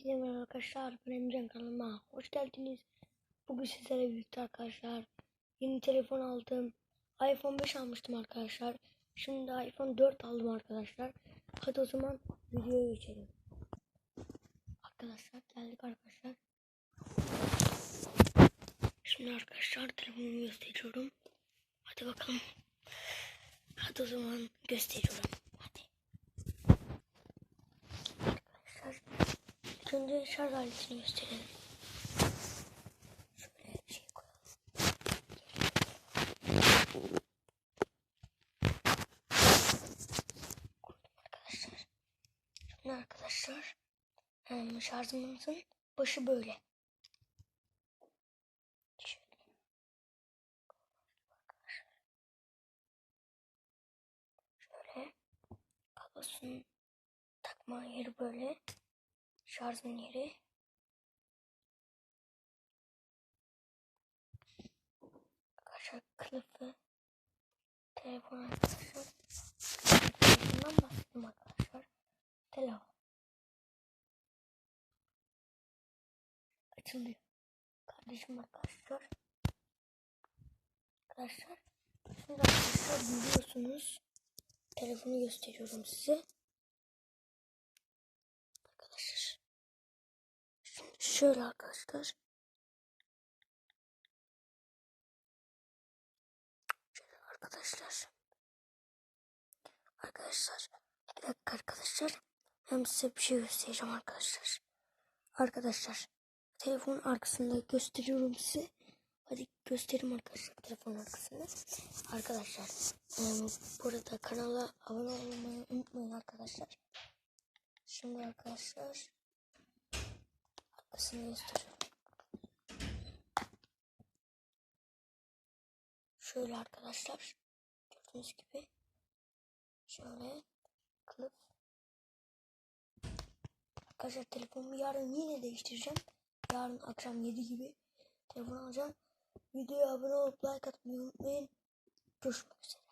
Hepinize merhaba arkadaşlar. Ben Emrecan kanalıma hoş geldiniz. Bugün sizlere birlikte arkadaşlar yeni telefon aldım. iPhone 5 almıştım arkadaşlar. Şimdi iPhone 4 aldım arkadaşlar. Hadi o zaman videoya geçelim. Arkadaşlar geldik arkadaşlar. Şimdi arkadaşlar telefonumu gösteriyorum. Hadi bakalım. Hadi o zaman gösteriyorum. Hadi. Arkadaşlar İlk önce şarj aletini gösterelim. Şöyle bir şey arkadaşlar. Şimdi arkadaşlar em, şarjımızın başı böyle. Şöyle. Kablosunun takma yeri böyle şarjın yeri. Arkadaşlar kılıfı telefon arkadaşlar. Telefondan bahsettim arkadaşlar. Telefon. Açılıyor. Kardeşim arkadaşlar. Arkadaşlar. Şimdi arkadaşlar biliyorsunuz. Telefonu gösteriyorum size. Arkadaşlar. Şimdi şöyle arkadaşlar. Şöyle arkadaşlar. Arkadaşlar. Bir dakika arkadaşlar. Hem size bir şey göstereceğim arkadaşlar. Arkadaşlar. Telefonun arkasında gösteriyorum size. Hadi göstereyim arkadaşlar telefonun arkasında. Arkadaşlar. burada kanala abone olmayı unutmayın arkadaşlar. Şimdi arkadaşlar. Arkasını gösteriyorum. Şöyle arkadaşlar. Gördüğünüz gibi. Şöyle. Kılıf. Arkadaşlar telefonumu yarın yine değiştireceğim. Yarın akşam 7 gibi telefon alacağım. Videoya abone olup like atmayı unutmayın. Görüşmek üzere.